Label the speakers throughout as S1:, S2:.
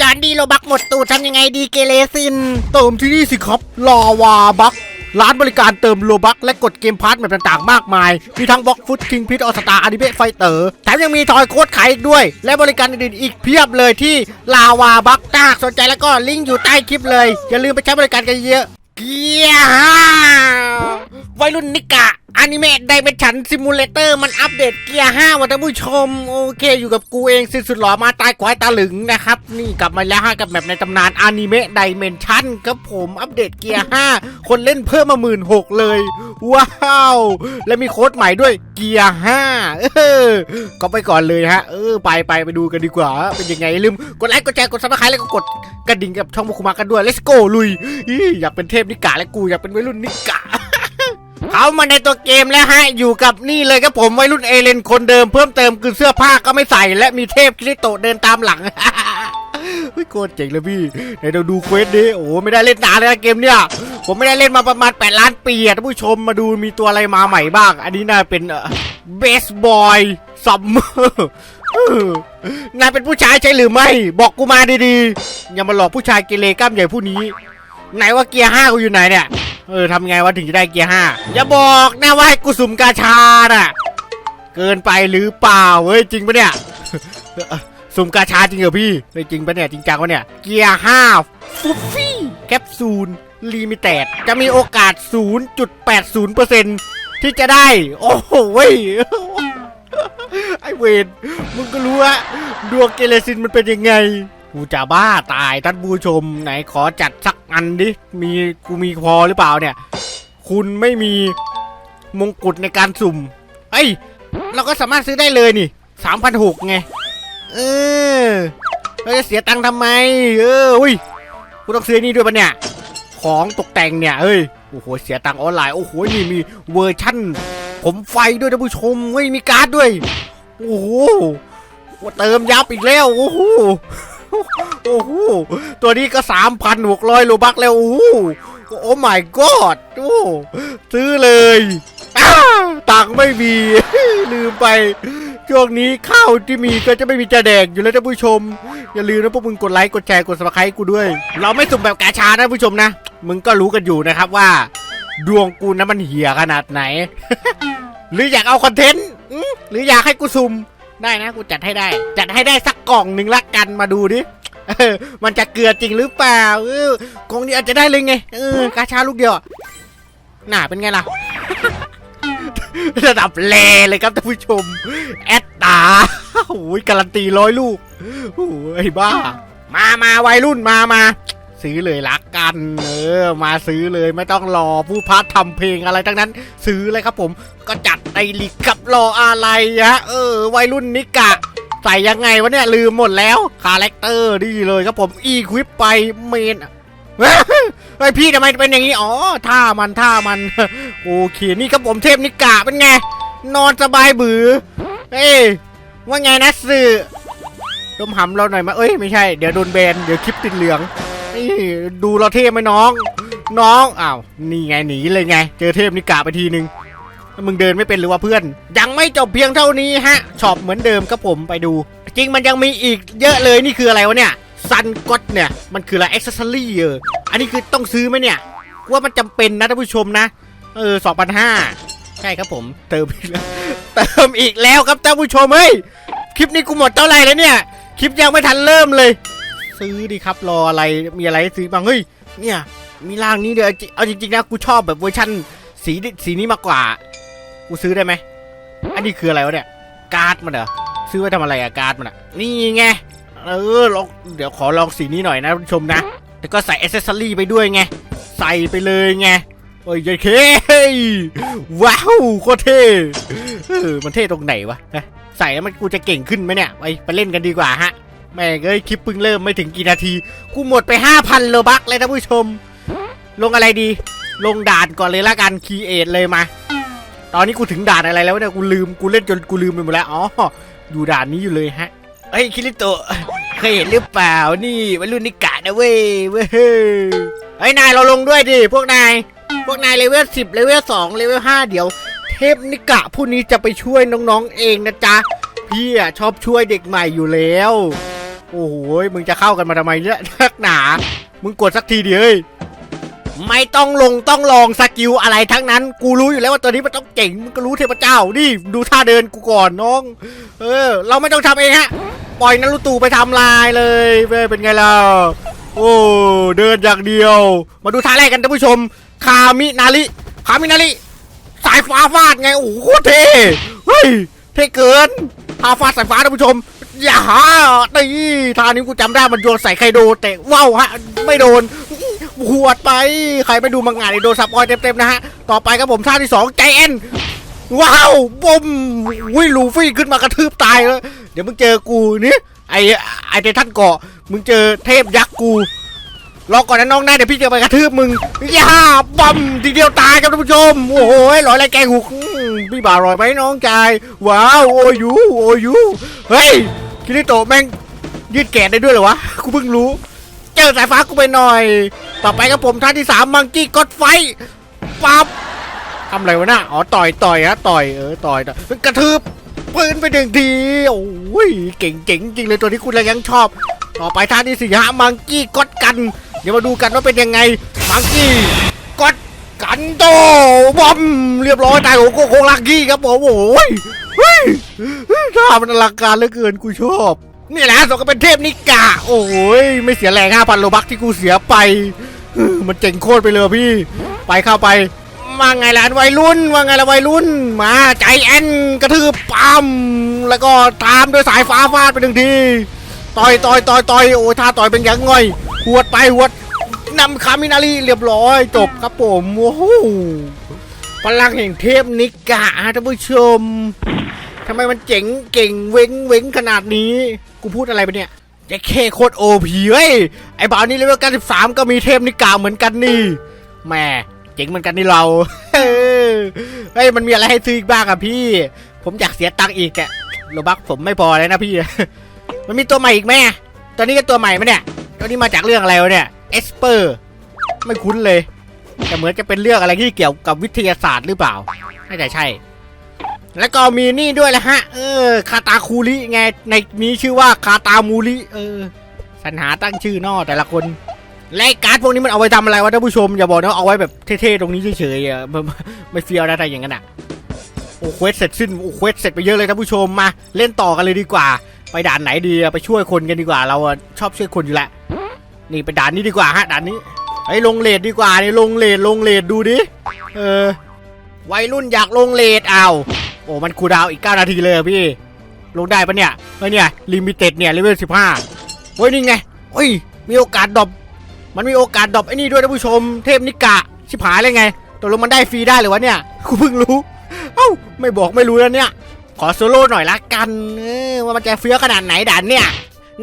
S1: จานดีโลบักหมดตูทำยังไงดีเกเรซิน
S2: เติมที่นี่สิครับลาวาบักร้านบริการเติมโลบักและกดเกมพาร์ทแบบต่างๆ มากมาย มีทั้งบ็อกฟุตคิงพิทออสตาอนิเมะไฟเตอร์แถมยังมีทอยโค้ดขายอีกด้วย และบริการอื่นๆอีกเพียบเลยที่ลาวาบัก
S1: ถ้าหากสนใจแล้วก็ลิงก์อยู่ใต้คลิปเลย อย่าลืมไปใช้บริการกันเยอะเกียร์ห้าวัยรุ่นนิกะอนิเมะไดเมชันซิมูเลเตอร์มันอัปเดตเกียร์ห้าวันท่านผู้ชม โอเคอยู่กับกูเองสิสุดหล่อมาตายควายตาหลึงนะครับ นี่กลับมาแล้วฮะกับแบบในตำนานอนิเมะไดเมนชันครับผมอัปเดตเกียร์ห้าคนเล่นเพิ่มมาหมื่นหกเลย ว้าว และมีโค้ดใหม่ด้วยเกียร์ห้าเออ ก็ไปก่อนเลยฮะ เออ ไปไปไปดูกันดีกว่า เป็นยังไงลืมกดไลค์กดแชร์กดซับสไครต์แล้วก็กดกระดิ่งกับช่องมุคุมากันด้วย let's go ลุยอีอยากเป็นเทพนิกะและกูอยากเป็นวัยรุ่นนิกะ เขามาในตัวเกมแล้วฮะ อยู่กับนี่เลยครับผมวัยรุ่นเอเลนคนเดิมเพิ่มเติมคือเสื้อผ้าก็ไม่ใส่ และมีเทพคริโตเดินตามหลังเฮ้ยโคตรเจ๋งเลยพี่ไหนเราดูเควสดิโอ้ไม่ได้เล่นนานเลยนะเกมเนี่ยผมไม่ได้เล่นมาประมาณ 8 ล้านปีอะท่านผู้ชมมาดูมีตัวอะไรมาใหม่บ้าง อันนี้น่าเป็นเบสบอยซัมเมอร์นายเป็นผู้ชายใช่หรือไม่ บอกกูมาดีๆ อย่ามาหลอกผู้ชายเกเรกล้ามใหญ่ผู้นี้ ไหนว่าเกียร์ห้ากูอยู่ไหนเนี่ย เออทำไงวะถึงจะได้เกียร์ห้าอย่าบอกนะว่าให้กูสุ่มกาชาน่ะ เกินไปหรือเปล่าเฮ้ยจริงปะเนี่ย สุ่มกาชาจริงเหรอพี่เฮ้ยจริงปะเนี่ยจริงจังปะเนี่ย เกียร์ห้าฟุฟฟี่แคปซูลลิมิเต็ดจะมีโอกาส 0.80%ที่จะได้ โอ้โหเว้ยไอเวนมึงก็รู้ว่าดวงเกเรซินมันเป็นยังไงกูจะบ้าตายท่านผู้ชม ไหนขอจัดสัก อันดิมีกูมีพอหรือเปล่าเนี่ย คุณไม่มีมงกุฎในการสุ่มเอ้ยเราก็สามารถซื้อได้เลยนี่สามพันหกไง เออเราจะเสียตังค์ทำไม เอออุ้ยกูต้องซื้อนี่ด้วยปะเนี่ย ของตกแต่งเนี่ยเฮ้ยโอ้โหเสียตังค์ออนไลน์โอ้โหนี่มีเวอร์ชั่น ผมไฟด้วยท่านผู้ชมเฮ้ยมีการ์ดด้วย โอ้โหเติมยับอีกแล้วโอ้โห โอ้โห ตัวนี้ก็ 3,600 โลบักแล้ว โอ้โหโอ้ my god โอ้ซื้อเลยตังไม่มี ลืมไปช่วงนี้ข้าวที่มีก็จะไม่มีจะแดกอยู่แล้วท่านผู้ชม อย่าลืมนะพวกมึงกดไลค์กดแชร์กด subscribe กูด้วย เราไม่สุ่มแบบกาชานะท่านผู้ชมนะ มึงก็รู้กันอยู่นะครับว่า ดวงกูนะมันเหี่ยขนาดไหน หรืออยากเอาคอนเทนต์หรืออยากให้กูซุ่ม ได้นะกูจัดให้ได้ จัดให้ได้สักกล่องหนึ่งละกันมาดูดิมันจะเกลือจริงหรือเปล่าเออกล่องนี้อาจจะได้เลยไงเออกาชาลูกเดียวหน่าเป็นไงล่ะ ระดับเลเลยครับท่านผู้ชม แอดตาโอ้ยการันตีร้อยลูกโอ้ยบ้า มามาวัยรุ่นมามา ซื้อเลยละกัน เออ มาซื้อเลยไม่ต้องรอผู้พัฒทำเพลงอะไรทั้งนั้น ซื้อเลยครับผมก็จัดในลิกกับรออะไรฮะ เออ วัยรุ่นนิกะ ใส่ยังไงวะเนี่ยลืมหมดแล้ว คาแรคเตอร์นี่เลยครับผมอีควิปไปเมนไอยพี่ทำไมเป็นอย่างนี้ อ๋อท่ามันท่ามัน โอเค นี่ครับผมเทพนิกะเป็นไง นอนสบายบือ เอ้ยว่าไงนะสื่อดมหำเราหน่อยมา เอ้ย ไม่ใช่ เดี๋ยวโดนแบน เดี๋ยวคลิปติดเหลือง ดูเราเทพไหมน้อง น้องอ้าวนี่ไงหนีเลยไง เจอเทพนิกะไปทีนึงมึงเดินไม่เป็นหรือว่าเพื่อน ยังไม่จบเพียงเท่านี้ฮะช็อปเหมือนเดิมครับผมไปดู จริงมันยังมีอีกเยอะเลยนี่คืออะไรวะเนี่ยซันก็ตเนี่ยมันคืออะไรอ็อกซ์ซอรี่เอออันนี้คือต้องซื้อไหมเนี่ยว่ามันจำเป็นนะท่านผู้ชมนะเออสองพันห้าใช่ครับผม เติมอีกแล้วเติมอีกแล้วครับท่านผู้ชมเฮ้ยคลิปนี้กูหมดเท่าไหร่แล้วเนี่ย คลิปยังไม่ทันเริ่มเลย ซื้อดิครับ รออะไรมีอะไรซื้อบ้างเฮ้ยเนี่ยมีร่างนี้เดี๋ยวเอาจริงๆนะกูชอบแบบเวอร์ชันสีสีนี้มากกว่า กูซื้อได้ไหมอันนี้คืออะไรวะเนี่ยการ์ดมันเหรอซื้อไว้ทำอะไรอะการ์ดมันอะนี่ไงเออลองเดี๋ยวขอลองสีนี้หน่อยนะผู้ชมนะแล้วก็ใส่อ c เซสซอรี่ไปด้วยไงใส่ไปเลยไงโอ้ยยายเคว้าวโคตรเท่เออมันเท่ตรงไหนวะใส่แล้วมันกูจะเก่งขึ้นไหมเนี่ยไปไปเล่นกันดีกว่าฮะ แม่งเอ้ยคลิปเพิ่งเริ่มไม่ถึงกี่นาที กูหมดไป 5,000โลบักเลยท่านผู้ชม ลงอะไรดี ลงด่านก่อนเลยละกันคีเอทเลยมา ตอนนี้กูถึงด่านอะไรแล้วเนี่ยกูลืมกูเล่นจนกูลืมไปหมดแล้วอ๋ออยู่ด่านนี้อยู่เลยฮะเฮ้ยคิริโตะเคยเห็นหรือเปล่านี่วัยรุ่นนิกะนะเว้ยเว้ยเฮ้ยนายเราลงด้วยดิพวกนายพวกนายเลเวลสิบเลเวลสองเลเวลห้าเดี๋ยว เทพนิกะผู้นี้จะไปช่วยน้องๆเองนะจ๊ะพี่อะชอบช่วยเด็กใหม่อยู่แล้ว อโอ้โหมึงจะเข้ากันมาทำไมเนี่ยนักหนา มึงกดสักทีดิเฮ้ยไม่ต้องลงต้องลองสกิลอะไรทั้งนั้น กูรู้อยู่แล้วว่าตัวนี้มันต้องเก่งมึงก็รู้เทพเจ้านี่ดูท่าเดินกูก่อนน้อง เออ เราไม่ต้องทำเองฮะ ปล่อยนารุตูไปทำลายเลยเวเป็นไงล่ะโอ้เดินอย่างเดียว มาดูท่าแรกกันท่านผู้ชม คามินาริคามินาริสายฟ้าฟาดไงโอ้โหโคตรเท่เฮ้ยเท่เกินท่าฟาดสายฟ้าท่านผู้ชม อย่าหาตีท่านี้กูจำได้มันโยนใส่ไคโดแต่ว้าวฮะ ไม่โดนหัวไป ใครไม่ดูมังงะเนี่ยโดนสับออยเต็มๆนะฮะ ต่อไปครับผมท่าที่สองใจเอ็นว้าวบุ้มวิลูฟี่ขึ้นมากระทืบตายแล้วเดี๋ยวมึงเจอกูนี่ไอไอเททันเกาะมึงเจอเทพยักษ์กูรอก่อนนะน้องนะเดี๋ยวพี่จะไปกระทืบมึงย่าบัมทีเดียวตายครับท่านผู้ชม โอ้โหลอยอะไรแกงหุกพี่บ่าวลอยไหมน้องชายว้าวโอยูโอยูเฮ้ย คิริโตะแม่งยืดแขนได้ด้วยเหรอวะ กูเพิ่งรู้ เจอสายฟ้ากูไปหน่อย ต่อไปครับผมท่าที่สามมังกี้กดไฟปั๊บทำอะไรวะน่ะอ๋อต่อยต่อยฮะต่อยเออต่อยต่อยกระทืบปืนไปหนึ่งทีโอ้ยเก่งเจ๋งจริงเลยตัวที่คุณยังชอบ ต่อไปท่าที่สี่ฮะมังกี้กดกัน เดี๋ยวมาดูกันว่าเป็นยังไงมังกี้กดกันโตบอมเรียบร้อยตายโอ้โหโคงลักกี้ครับผมโอ้ยเฮ้ย ท่ามันอลังการเหลือเกินกูชอบ นี่แหละสมก็เป็นเทพนิกาโอ้ยไม่เสียแรงห้าพันโลบักที่กูเสียไป มันเจ๋งโคตรไปเลยพี่ ไปเข้าไปว่าไงล่ะวัยรุ่นว่าไงล่ะวัยรุ่น มาใจแอนกระทืบปั๊มแล้วก็ตามด้วยสายฟ้าฟาดไปหนึ่งทีต่อยต่อยต่อยต่อยโอ้ยท่าต่อยเป็นยังไงหวดไปหวดนำคามินารีเรียบร้อย จบครับผมโอ้โหพลังแห่งเทพนิกะฮะท่านผู้ชม ทำไมมันเจ๋งเก่งเว้งเว้งขนาดนี้ กูพูดอะไรไปเนี่ยแจ็คเคโคตรโอพีเฮ้ย ไอ้บ่าวนี่เลเวล93 ก็มีเทพนิกะเหมือนกันนี่แหม่เจ๋งเหมือนกันนี่เรา เฮ้ย มันมีอะไรให้ซื้ออีกบ้างอะพี่ ผมอยากเสียตังค์อีกอะโลบักผมไม่พอเลยนะพี่ มันมีตัวใหม่อีกไหมตัวนี้ก็ตัวใหม่ไหมเนี่ยตัวนี้มาจากเรื่องอะไรวะเนี่ยเอสเปอร์ไม่คุ้นเลย แต่เหมือนจะเป็นเรื่องอะไรที่เกี่ยวกับวิทยาศาสตร์หรือเปล่าน่าจะใช่ แล้วก็มีนี่ด้วยแหละฮะ เออ คาตาคูริไง ในนี้ชื่อว่าคาตามูริ เออ สรรหาตั้งชื่อนอแต่ละคนและการ์ดพวกนี้มันเอาไว้ทำอะไรวะท่านผู้ชม อย่าบอกนะเอาไว้แบบเท่ๆตรงนี้เฉยๆอะไม่เฟี้ยวนะถ้าอย่างนั้นอะโอ้เควสเสร็จสิ้นโอ้เควสเสร็จไปเยอะเลยท่านผู้ชมมาเล่นต่อกันเลยดีกว่า ไปด่านไหนดีไปช่วยคนกันดีกว่า เราชอบช่วยคนอยู่แล้วนี่ไปด่านนี้ดีกว่าฮะด่านนี้ไอ้ลงเลดดีกว่านี่ลงเลดลงเลดดูดิเออวัยรุ่นอยากลงเลดเอา โอ้มันคูดาวอีก 9 นาทีเลยอะพี่ ลงได้ปะเนี่ยเฮ้ยเนี่ยลิมิเต็ดเนี่ยเลเวล15เฮ้ยนี่ไงเฮ้ยมีโอกาสดรอปมันมีโอกาสดรอปไอ้นี่ด้วยท่านผู้ชม เทพนิกะ ชิบหายเลยไงตกลงมันได้ฟรีได้หรือวะเนี่ยกูเพิ่งรู้ เอ้าไม่บอกไม่รู้แล้วเนี่ย ขอโซโล่หน่อยละกันเออว่ามันจะเฟี้ยวขนาดไหนด่านเนี่ย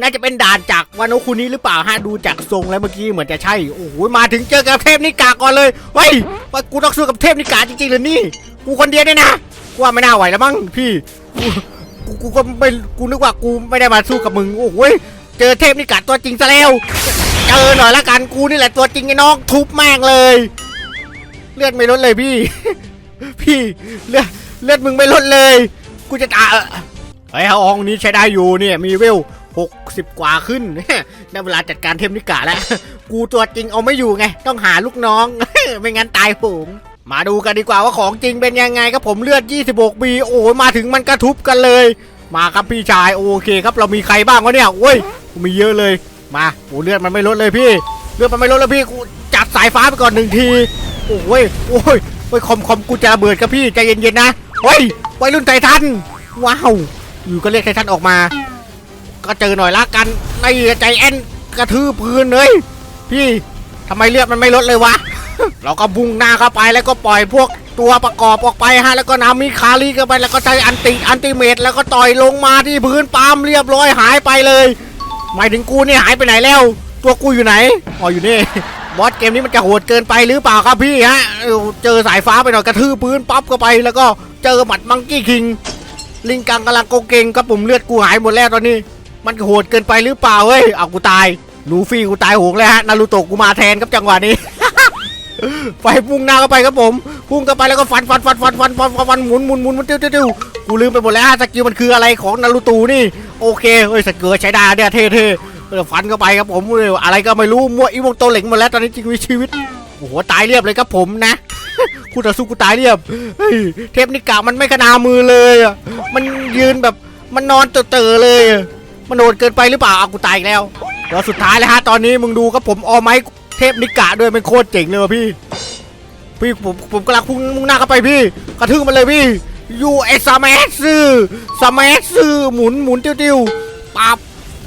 S1: น่าจะเป็นด่านจากวานุคุนี้หรือเปล่าฮะดูจากทรงแล้วเมื่อกี้เหมือนจะใช่โอ้โหมาถึงเจอกับเทพนิกาก่อนเลยเฮ้ยว่ากูต้องสู้กับเทพนิกาจริงๆเลยนี่ กูคนเดียวเนี่ยนะ กูว่าไม่น่าไหวแล้วมั้งพี่กูกูก็ไม่กูนึกว่ากูไม่ได้มาสู้กับมึงโอ้โหยเจอเทพนิกาตัวจริงซะแล้วเจอหน่อยละกันกูนี่แหละตัวจริงไอ้น้องทุบแม่งเลย เลือดไม่ลดเลยพี่ พี่เลือดเลือดมึงไม่ลดเลย กูจะตายเฮ้ยห้องนี้ใช้ได้อยู่เนี่ยมีเวลหกสิบกว่าขึ้นได้เวลาจัดการเทมนิกาแล้ว กูตัวจริงเอาไม่อยู่ไง ต้องหาลูกน้อง ไม่งั้นตายโหง มาดูกันดีกว่าว่าของจริงเป็นยังไงครับผมเลือด 26ปีโอ้ยมาถึงมันกระทุบกันเลย มาครับพี่ชายโอเคครับเรามีใครบ้างวะเนี่ยโอ้ยมีเยอะเลย มาโอ้เลือดมันไม่ลดเลยพี่ เลือดมันไม่ลดเลยพี่กูจัดสายฟ้าไปก่อนหนึ่งทีโอ้ยโอ้ยโอ้ยคอมคอมกูจะระเบิดครับพี่ใจเย็นๆนะเฮ้ยวัยรุ่นไททันว้าวอยู่ก็เรียกไททันออกมา ก็เจอหน่อยละกันไอ้ใจแอนกระทืบพื้นเลยพี่ทำไมเลือดมันไม่ลดเลยวะ เราก็บุ้งหน้าเข้าไปแล้วก็ปล่อยพวกตัวประกอบออกไปฮะแล้วก็นามิคารีเข้าไปแล้วก็ใช้อันติอันติเมตแล้วก็ต่อยลงมาที่พื้นปามเรียบร้อยหายไปเลยหมายถึงกูเนี่ยหายไปไหนแล้ว ตัวกูอยู่ไหนอ๋ออยู่นี่บอสเกมนี้มันจะโหดเกินไปหรือเปล่าครับพี่ฮะเออเจอสายฟ้าไปหน่อยกระทืบพื้นปั๊บเข้าไป แล้วก็เจอหมัดมังกี้คิง ลิงกังกำลังโกเกงครับผมเลือดกูหายหมดแล้วตอนนี้ มันโหดเกินไปหรือเปล่าเฮ้ยเอากูตายลูฟี่กูตายโหงแล้วฮะนารูโตะกูมาแทนครับจังหวะนี้ ไปพุ่งหน้าเข้าไปครับผมพุ่งเข้าไปแล้วก็ฟันฟันฟันฟันฟันฟันฟันหมุนหมุนหมุนมันเตี้วติ้วตี้วกูลืมไปหมดแล้วสกิลมันคืออะไรของนารูตูนี่โอเคเฮ้ยสกิลใช้ได้เนี่ยเท่เท่ฟันเข้าไปครับผมอะไรก็ไม่รู้มั่วอีวงโตเหล็งหมดแล้วตอนนี้จริงมีชีวิตโอ้โหตายเรียบเลยครับผมนะคุณต่อสู้กูตายเรียบเฮ้ยเทปนิกะมันไม่ขนามือเลยอะมันยืนแบบมันนอนเต๋อเลยมันโดดเกินไปหรือเปล่าอากูตายแล้วแล้วสุดท้ายเล้วฮะตอนนี้มึงดูครับผมออไหม เทพนิกะด้วยมันโคตรเจ๋งเลยว่ะพี่ พี่ผมผมกำลังพุ่งมุ่งหน้าเข้าไปพี่ กระทืบมันเลยพี่ยูเอสแมสซื้อสแมสซือหมุนหมุนติ้วติ้วปับ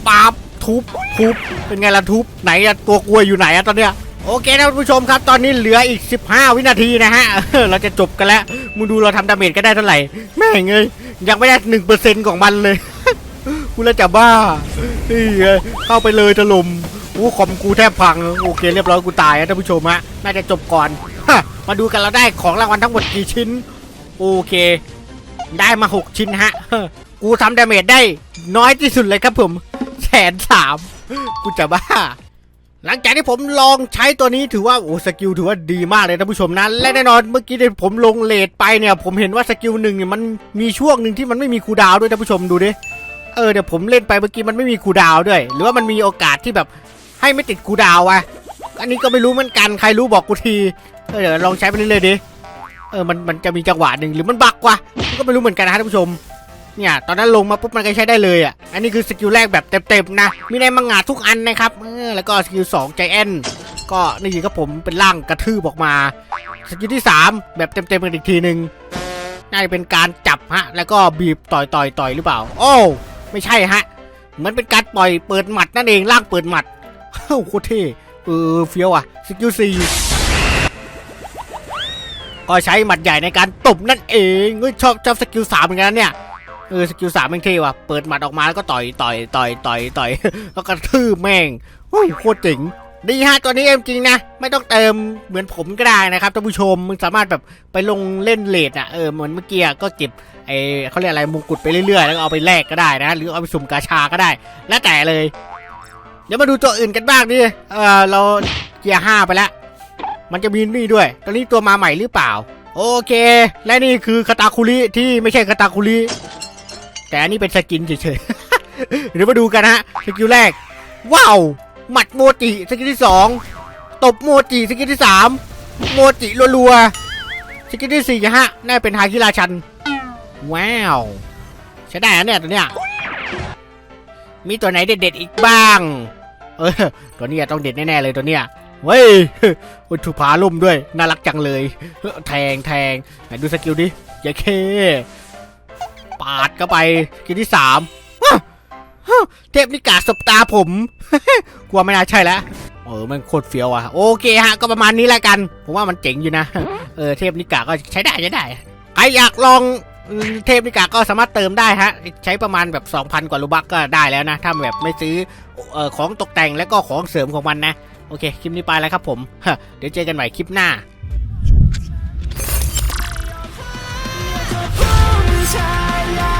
S1: ปับทุบทุบเป็นไงล่ะทุบไหนอะตัวกลัวอยู่ไหนอะตอนเนี้ยโอเคนะคุณผู้ชมครับ ตอนนี้เหลืออีก 15 วินาทีนะฮะ เราจะจบกันแล้ว มึงดูเราทำดาเมจกันได้เท่าไหร่ แม่งเอ้ยยังไม่ได้หนึ่งเปอร์เซ็นต์ของมันเลยกูแล้วจะบ้านี่เข้าไปเลยถล่ม โอ้คอมกูแทบพังโอเคเรียบร้อยกูตายนะท่านผู้ชมฮะน่าจะจบก่อนมาดูกันเราได้ของรางวัลทั้งหมดกี่ชิ้น โอเค ได้มา 6 ชิ้นฮะกูทำดาเมจได้น้อยที่สุดเลยครับผมแสนสามกูจะบ้า หลังจากที่ผมลองใช้ตัวนี้ถือว่าโอ้สกิลถือว่าดีมากเลยท่านผู้ชมนะและแน่นอนเมื่อกี้ที่ผมลงเลทไปเนี่ย ผมเห็นว่าสกิลหนึ่งเนี่ยมันมีช่วงหนึ่งที่มันไม่มีคูดาวด้วยท่านผู้ชมดูดิเออเดี๋ยวผมเล่นไปเมื่อกี้มันไม่มีคูดาวด้วย หรือว่ามันมีโอกาสที่แบบ ให้ไม่ติดคูดาวน์วะอันนี้ก็ไม่รู้เหมือนกันใครรู้บอกกูทีเออเดี๋ยวลองใช้ไปเรื่อยๆดิเออมันมันจะมีจังหวะหนึ่งหรือมันบักวะก็ไม่รู้เหมือนกันนะท่านผู้ชมเนี่ยตอนนั้นลงมาปุ๊บมันก็ใช้ได้เลยอะอันนี้คือสกิลแรกแบบเต็มๆนะมีในมังงะทุกอันนะครับเออแล้วก็สกิลสองใจแอนก็นี่ก็ผมเป็นร่างกระทืบออกมาสกิลที่สามแบบเต็มๆกันอีกทีหนึ่งน่าจะเป็นการจับฮะ แล้วก็บีบต่อยต่อยต่อยหรือเปล่า โอ้ ไม่ใช่ฮะ เหมือนเป็นการปล่อยเปิดหมัดนั่นเองล่างเปิดหมัด เฮ้าโคตรเท่เออเฟี้ยวอะสกิลซีก็ใช้หมัดใหญ่ในการตบนั่นเองเฮ้ยชอบชอบสกิลสามเหมือนกันเนี่ยเออสกิลสามแม่งเท่ว่ะเปิดหมัดออกมาแล้วก็ต่อยต่อยต่อยต่อยต่อยแล้วก็ทืบแม่งโอ้ยโคตรเจ๋งดีฮะตัวนี้เองจริงนะ ไม่ต้องเติมเหมือนผมก็ได้นะครับท่านผู้ชมมึงสามารถแบบไปลงเล่นเลดอะเออเหมือนเมื่อกี้ก็เก็บไอเขาเรียกอะไรมงกุฎไปเรื่อยๆ แล้วเอาไปแลกก็ได้นะ หรือเอาไปสุ่มกาชาก็ได้ แล้วแต่เลย เดี๋ยวมาดูตัวอื่นกันบ้างดิเออเราเกียร์ห้าไปแล้ว มันจะมีนี่ด้วย ตอนนี้ตัวมาใหม่หรือเปล่า โอเค และนี่คือคาตาคุริที่ไม่ใช่คาตาคุริแต่อันนี้เป็นสกินเฉยๆ เดี๋ยวมาดูกันฮะสกิลแรก ว้าว หมัดโมจิสกิลที่สองตบโมจิสกิลที่สามโมจิรัวๆสกิลที่สี่ฮะน่าเป็นฮาคิราชัน ว้าว ใช้ได้นะเนี่ยตัวเนี้ยมีตัวไหนเด็ดๆอีกบ้าง เออตัวเนี้ยต้องเด็ดแน่ๆเลยตัวเนี้ยเว้ยอุยถูผาลุ่มด้วย น่ารักจังเลย แทงแทงไหนดูสกิลดิยาเค ปาดเข้าไปสกิลที่สามเทพนิกาสบตาผม กลัวไม่น่าใช่แล้วเออมันโคตรเฟี้ยวอะ โอเคฮะ ก็ประมาณนี้แล้วกัน ผมว่ามันเจ๋งอยู่นะ เออ เทพนิกาก็ใช้ได้ใช้ได้ ใครอยากลอง เทพนิกาก็สามารถเติมได้ฮะ ใช้ประมาณแบบ 2,000 กว่าลูบักก็ได้แล้วนะ ถ้าแบบไม่ซื้ออของตกแต่งและก็ของเสริมของมันนะ โอเค คลิปนี้ไปแล้วครับผม เดี๋ยวเจอกันใหม่คลิปหน้าชาย